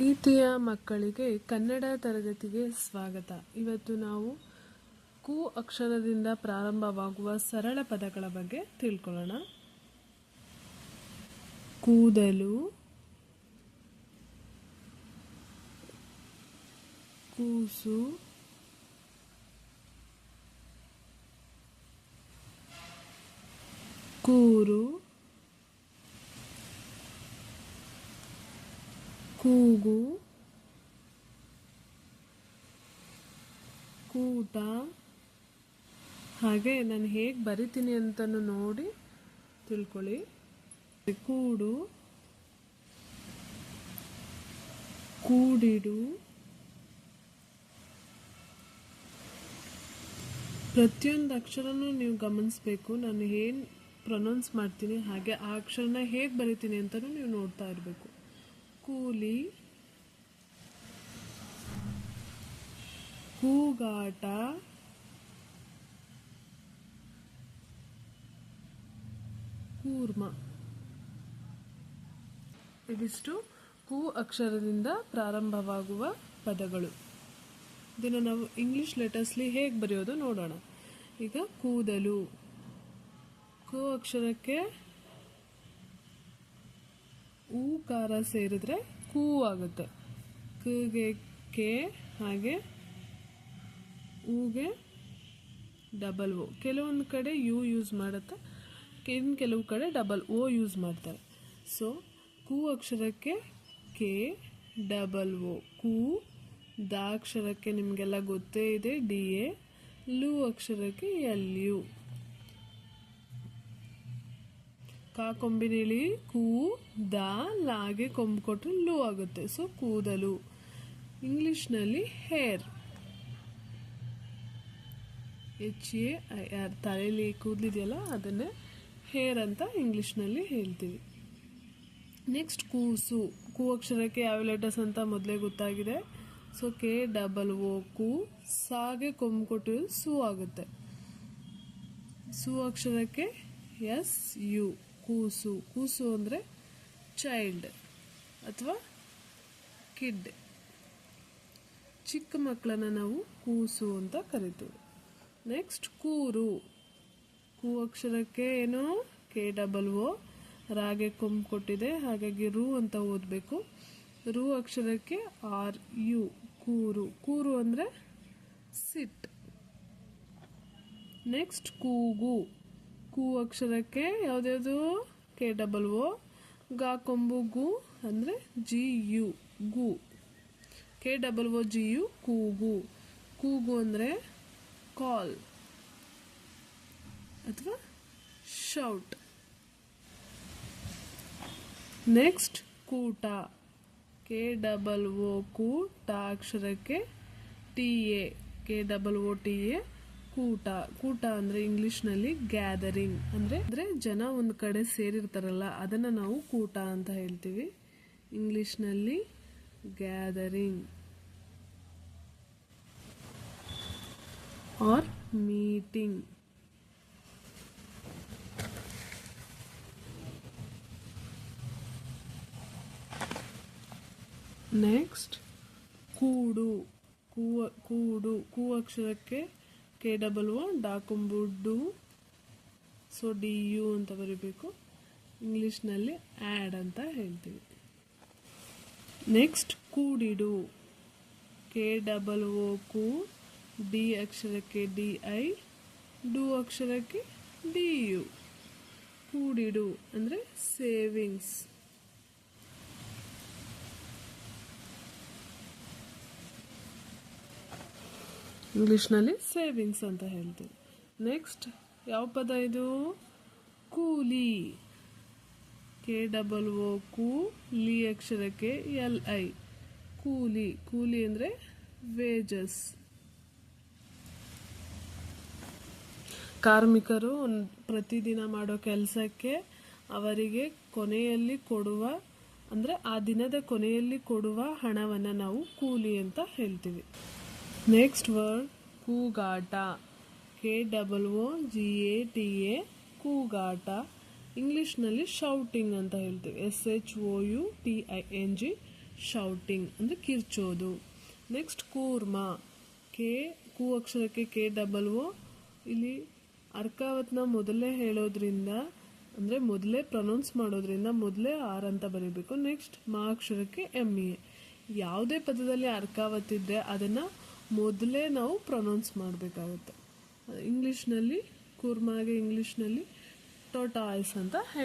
ಪ್ರೀತಿಯ ಮಕ್ಕಳಿಗೆ ಕನ್ನಡ ತರಗತಿಗೆ ಸ್ವಾಗತ. ಇವತ್ತು ನಾವು ಕು ಅಕ್ಷರದಿಂದ ಪ್ರಾರಂಭವಾಗುವ ಸರಳ ಪದಗಳ ಬಗ್ಗೆ ತಿಳ್ಕೊಳ್ಳೋಣ. ಕೂದಲು, ಕೂಸು, ಕೂರು ಕೂಗು. ಕೂಟ ಹಾಗೆ ನಾನು ಹೇಗೆ ಬರಿತೀನಿ ಅಂತಲೂ ನೋಡಿ ತಿಳ್ಕೊಳ್ಳಿ. ಕೂಡು. ಕೂಡಿಡು. ಪ್ರತಿಯೊಂದು ಅಕ್ಷರನೂ ನೀವು ಗಮನಿಸಬೇಕು. ನಾನು ಏನು ಪ್ರೊನೌನ್ಸ್ ಮಾಡ್ತೀನಿ, ಹಾಗೆ ಆ ಅಕ್ಷರನ ಹೇಗೆ ಬರಿತೀನಿ ಅಂತಲೂ ನೀವು ನೋಡ್ತಾ ಇರಬೇಕು. ಕೂಲಿ ಕೂಗಾಟ ಕೂರ್ಮ. ಇದಿಷ್ಟು ಕೂ ಅಕ್ಷರದಿಂದ ಪ್ರಾರಂಭವಾಗುವ ಪದಗಳು. ಇದನ್ನು ನಾವು ಇಂಗ್ಲಿಷ್ ಲೆಟರ್ಸ್ಲಿ ಹೇಗೆ ಬರೆಯೋದು ನೋಡೋಣ. ಈಗ ಕೂದಲು. ಕೂ ಅಕ್ಷರಕ್ಕೆ ಊಕಾರ ಸೇರಿದ್ರೆ ಕೂ ಆಗುತ್ತೆ. ಕಗೆ ಕೆ, ಹಾಗೆ ಊಗೆ ಡಬಲ್ ಓ. ಕೆಲವೊಂದು ಕಡೆ ಯು ಯೂಸ್ ಮಾಡುತ್ತೆ ಇನ್ನು ಕೆಲವು ಕಡೆ ಡಬಲ್ ಓ ಯೂಸ್ ಮಾಡ್ತಾರೆ. ಸೊ, ಕೂ ಅಕ್ಷರಕ್ಕೆ ಕೆ, ಡಬಲ್ ಓ. ಕೂ, ದ ಅಕ್ಷರಕ್ಕೆ ನಿಮಗೆಲ್ಲ ಗೊತ್ತೇ ಇದೆ, ಡಿ ಎ, ಲು ಅಕ್ಷರಕ್ಕೆ ಎಲ್ ಯು. ಕಾ ಕೂ ದ ಲಾಗೆ ಕೊಂಬು ಕೊಟ್ಟರೆ ಲೂ ಆಗುತ್ತೆ. ಸೊ, ಕೂದಲು. ಇಂಗ್ಲಿಷ್ನಲ್ಲಿ hair. H A I R ತಲೆಯಲ್ಲಿ ಕೂದಲಿದೆಯಲ್ಲ, ಅದನ್ನೇ ಹೇರ್ ಅಂತ ಇಂಗ್ಲೀಷ್ನಲ್ಲಿ ಹೇಳ್ತೀವಿ. ನೆಕ್ಸ್ಟ್ ಕೂಸು. ಕೂ ಅಕ್ಷರಕ್ಕೆ ಯಾವ ಲೆಟರ್ಸ್ ಅಂತ ಮೊದಲೇ ಗೊತ್ತಾಗಿದೆ. ಸೊ, ಕೆ ಡಬಲ್ ಓ ಕೂ ಸಾಗೆ ಕೊಂಬು ಕೊಟ್ಟು ಸೂ ಆಗುತ್ತೆ. ಸೂ ಅಕ್ಷರಕ್ಕೆ ಎಸ್ ಯು. ಕೂಸು ಕೂಸು ಅಂದರೆ ಚೈಲ್ಡ್ ಅಥವಾ ಕಿಡ್ ಚಿಕ್ಕ ಮಕ್ಕಳನ್ನು ನಾವು ಕೂಸು ಅಂತ ಕರಿತೀವಿ. ನೆಕ್ಸ್ಟ್ ಕೂರು. ಕೂ ಅಕ್ಷರಕ್ಕೆ ಏನು ಕೆ ಡಬಲ್ ಓ, ರಾಗೆ ಕೊಂಬು ಕೊಟ್ಟಿದೆ, ಹಾಗಾಗಿ ರು ಅಂತ ಓದಬೇಕು. ರು ಅಕ್ಷರಕ್ಕೆ ಆರ್ ಯು, ಕೂರು. ಕೂರು ಅಂದರೆ ಸಿಟ್ ನೆಕ್ಸ್ಟ್ ಕೂಗು. ಕು ಅಕ್ಷರಕ್ಕೆ ಯಾವುದ್ಯಾವುದು ಕೆ ಡಬಲ್ ಓ, ಗಾ ಕೊಂಬು ಗು ಅಂದರೆ ಜಿ ಯು, ಗು. K double O, G U ಕೂಗು ಕೂಗು ಅಂದರೆ ಕಾಲ್ ಅಥವಾ ಶೌಟ್. ನೆಕ್ಸ್ಟ್ ಕೂಟ. ಕೆ ಡಬಲ್ ಓ ಕು ಟ ಅಕ್ಷರಕ್ಕೆ T A. K double O, T A. ಕೂಟ ಕೂಟ ಅಂದ್ರೆ ಇಂಗ್ಲಿಷ್ನಲ್ಲಿ ಗ್ಯಾದರಿಂಗ್ ಅಂದ್ರೆ ಅಂದ್ರೆ ಜನ ಒಂದು ಕಡೆ ಸೇರಿರ್ತಾರಲ್ಲ, ಅದನ್ನ ನಾವು ಕೂಟ ಅಂತ ಹೇಳ್ತೀವಿ. ಇಂಗ್ಲಿಷ್ನಲ್ಲಿ ಗ್ಯಾದರಿಂಗ್ ಆರ್ ಮೀಟಿಂಗ್ ನೆಕ್ಸ್ಟ್ ಕೂಡು. ಕೂವ, ಕೂಡು. ಕೂ ಅಕ್ಷರಕ್ಕೆ ಕೆ ಡಬಲ್ ಒ ಡಾಕುಂಬು ಡು ಸೊ ಡಿ ಯು ಅಂತ ಬರೀಬೇಕು. ಇಂಗ್ಲೀಷ್ನಲ್ಲಿ ಆ್ಯಡ್ ಅಂತ ಹೇಳ್ತೀವಿ. ನೆಕ್ಸ್ಟ್ ಕೂಡಿಡು. ಕೆ ಡಬಲ್ ಒ ಕು ಡಿ ಅಕ್ಷರಕ್ಕೆ ಡಿ ಐ ಡು ಅಕ್ಷರಕ್ಕೆ ಡಿ ಯು ಕೂಡಿಡು ಅಂದರೆ ಸೇವಿಂಗ್ಸ್ ಇಂಗ್ಲೀಷ್ನಲ್ಲಿ ಸೇವಿಂಗ್ಸ್ ಅಂತ ಹೇಳ್ತೀವಿ. ನೆಕ್ಸ್ಟ್ ಯಾವ ಪದ ಇದು? ಕೂಲಿ. ಕೆ ಡಬಲ್ ಓ ಕು ಲಿ ಅಕ್ಷರಕ್ಕೆ ಎಲ್ ಐ ಕೂಲಿ. ಕೂಲಿ ಅಂದರೆ ವೇಜಸ್ ಕಾರ್ಮಿಕರು ಪ್ರತಿದಿನ ಮಾಡೋ ಕೆಲಸಕ್ಕೆ ಅವರಿಗೆ ಕೊನೆಯಲ್ಲಿ ಕೊಡುವ, ಅಂದರೆ ಆ ದಿನದ ಕೊನೆಯಲ್ಲಿ ಕೊಡುವ ಹಣವನ್ನು ನಾವು ಕೂಲಿ ಅಂತ ಹೇಳ್ತೀವಿ. Next word ಕೂಗಾಟ. K double O G A T A ಕೂಗಾಟ. ಇಂಗ್ಲೀಷ್ನಲ್ಲಿ ಶೌಟಿಂಗ್ ಅಂತ ಹೇಳ್ತೀವಿ. S H O U T I N G shouting ಅಂದರೆ ಕಿರ್ಚೋದು. ನೆಕ್ಸ್ಟ್ ಕೂರ್ಮ. ಕೆ ಕೂ ಅಕ್ಷರಕ್ಕೆ ಕೆ ಡಬಲ್ ಒ ಇಲ್ಲಿ ಅರ್ಕಾವತ್ನ ಮೊದಲೇ ಹೇಳೋದ್ರಿಂದ, ಅಂದರೆ ಮೊದಲೇ ಪ್ರೊನೌನ್ಸ್ ಮಾಡೋದ್ರಿಂದ ಮೊದಲೇ ಆರ್ ಅಂತ ಬರೀಬೇಕು. ನೆಕ್ಸ್ಟ್ ಮಾ ಅಕ್ಷರಕ್ಕೆ ಎಂ ಇ ಯಾವುದೇ ಪದದಲ್ಲಿ ಅರ್ಕಾವತ್ ಇದ್ದರೆ ಅದನ್ನು ಮೊದಲೇ ನಾವು ಪ್ರೊನೌನ್ಸ್ ಮಾಡಬೇಕಾಗುತ್ತೆ. ಇಂಗ್ಲೀಷ್ನಲ್ಲಿ ಕೂರ್ಮಾಗೆ ಇಂಗ್ಲೀಷ್ನಲ್ಲಿ ಟೊಟಾಯ್ಸ್ ಅಂತ ಹೇಳಿ